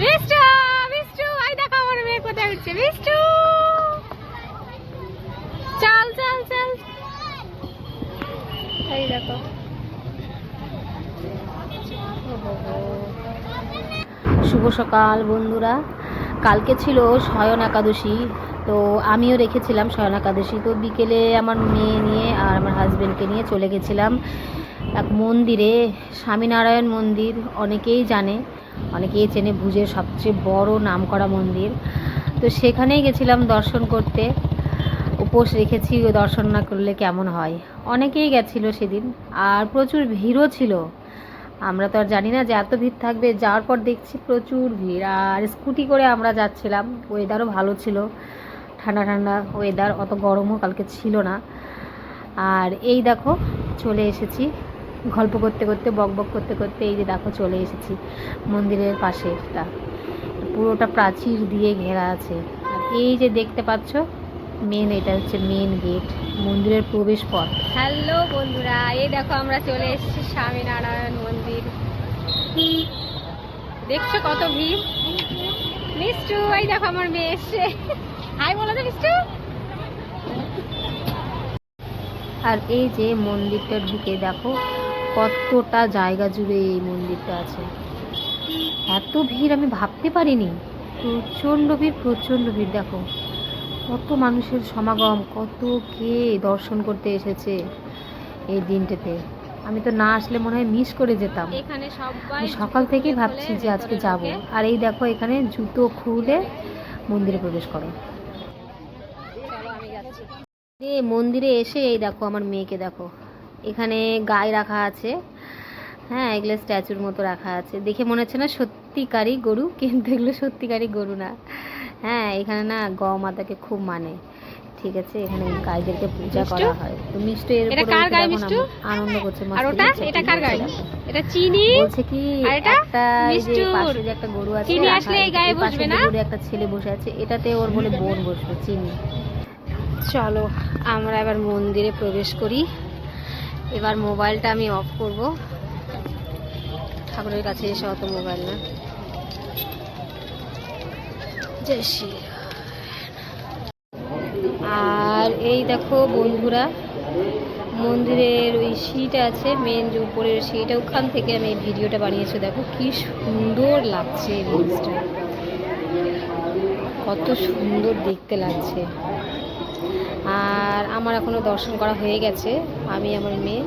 Mishtu Mishtu, I দেখো আমার মেয়ে কোথায় উঠছে, মিষ্টু। চল চল চল। এই দেখো। শুভ সকাল, বন্ধুরা। কালকে ছিল শয়ন একাদশী, তো আমিও রেখেছিলাম শয়ন একাদশী। তো বিকেলে আমার মেয়ে নিয়ে আর আমার হাজব্যান্ডকে নিয়ে চলে গেছিলাম। এক মন্দিরে, স্বামীনারায়ণ মন্দির, অনেকেই জানে, অনেকেই চেনে ভুজের সবচেয়ে বড় নামকরা মন্দির। তো সেখানেই গেছিলাম দর্শন করতে। উপোস রেখেছি ও দর্শন না করলে কেমন হয়। অনেকেই গেছিল সেদিন, আর প্রচুর ভিড়ও ছিল। আমরা তো আর জানি না যে এত ভিড় থাকবে। যাওয়ার পর দেখছি প্রচুর ভিড়, আর স্কুটি করে আমরা যাচ্ছিলাম। ওয়েদারও ভালো ছিল। ঠান্ডা ঠান্ডা ওয়েদার, অত গরমও কালকে ছিল না। আর এই দেখো, চলে এসেছি। গল্প করতে করতে বক বক করতে করতে এই যে দেখো চলে এসেছি মন্দিরের পাশে একটা পুরোটা প্রাচীর দিয়ে ঘেরা আছে। আর এই যে দেখতে পাচ্ছ মেন এটা হচ্ছে মেন গেট মন্দিরের প্রবেশ পথ। হ্যালো বন্ধুরা এই দেখো আমরা চলে এসেছি স্বামীনারায়ণ মন্দির। দেখছ কত ভিড়? মিষ্টু এই দেখো আমার মেয়ে এসছে। হাই বলো তো মিষ্টু। আর এই যে মন্দিরটা ঢুকে দেখো কতটা জায়গা জুড়ে এই মন্দিরটা আছে। এত ভিড় আমি ভাবতে পারিনি। প্রচণ্ড ভিড় প্রচণ্ড ভিড় দেখো। কত মানুষের সমাগম কত কে দর্শন করতে এসেছে এই দিনটাতে। আমি তো না আসলে মনে হয় মিস করে যেতাম। এখানে সবাই সকাল থেকেই ভাবছি যে আজকে যাব। আর এই দেখো এখানে জুতো খুলে মন্দিরে প্রবেশ করো। মন্দিরে এসে এই দেখো আমার মেয়েকে দেখো। এখানে গায়ে রাখা আছে। হ্যাঁ এগুলো স্ট্যাচুর মতো রাখা আছে। দেখে মনে হচ্ছে না সত্যিকারই গরু কিন্তু এগুলো সত্যিকারই গরু না। হ্যাঁ এখানে না গ মাতাকে খুব মানে। ঠিক আছে এখানে গাইদেরকে পূজা করা হয়। তো মিষ্টি এর এটা কার এখন মিষ্টু? আনন্দ করছে আর ওটা? এটা কার দেখো। এটা চিনি? বলছে কি আর এটা? একটা যে পাশে যে একটা গরু আছে চিনি আসলে এই এই গায়ে বসবে না? গরু একটা ছেলে বসে আছে এটাতে ওর বলে বোন বসবে চিনি। চলো আমরা এবার মন্দিরে প্রবেশ করি। এবার মোবাইলটা আমি অফ করব। ঠাকুরের কাছে এসে অত মোবাইল না। আর এই দেখো বন্ধুরা, মন্দিরের ওই সিট আছে মেন যে উপরের সিট, ওখান থেকে আমি এই ভিডিওটা বানিয়েছি। দেখো কি সুন্দর লাগছে এই কত সুন্দর দেখতে লাগছে। আমার এখনও দর্শন করা হয়ে গেছে। আমি আমার মেয়ে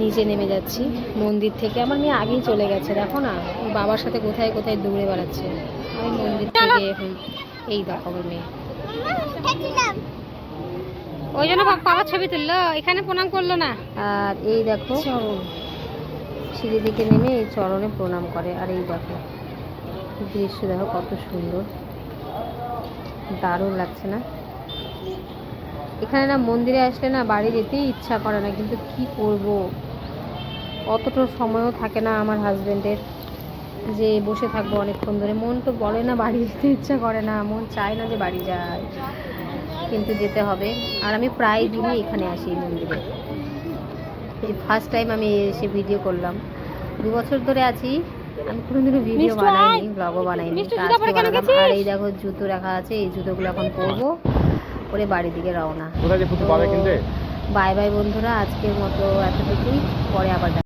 নিচে নেমে যাচ্ছি মন্দির থেকে। আমার মেয়ে আগেই চলে গেছে দেখো না। ওর বাবার সাথে কোথায় কোথায় দৌড়ে বেড়াচ্ছে। আমি মন্দির থেকে এখন এই দেখো আমার মেয়ে। ওই জন্য বাবার ছবি তুললো। এখানে প্রণাম করল না? আর এই দেখো সিঁড়ি থেকে নেমে এই চরণে প্রণাম করে। আর এই দেখো দৃশ্য দেখো কত সুন্দর। দারুণ লাগছে না? এখানে না মন্দিরে আসলে না বাড়ি যেতেই ইচ্ছা করে না কিন্তু কি করব? অতটা সময়ও থাকে না আমার হাজব্যান্ডের যে বসে থাকব অনেকক্ষণ ধরে। মন তো বলে না বাড়ি যেতে ইচ্ছা করে না মন চায় না যে বাড়ি যায় কিন্তু যেতে হবে। আর আমি প্রায় দিনই এখানে আসি মন্দিরে। এই ফার্স্ট টাইম আমি এসে ভিডিও করলাম। দু বছর ধরে আছি আমি কোনোদিনও ভিডিও বানাইনি ব্লগও বানাইনি? আর এই দেখো জুতো রাখা আছে এই জুতোগুলো এখন পরবো। পরে বাড়ির দিকে রওনা। বাই বাই বন্ধুরা আজকের মতো এতটুকুই। পরে আবার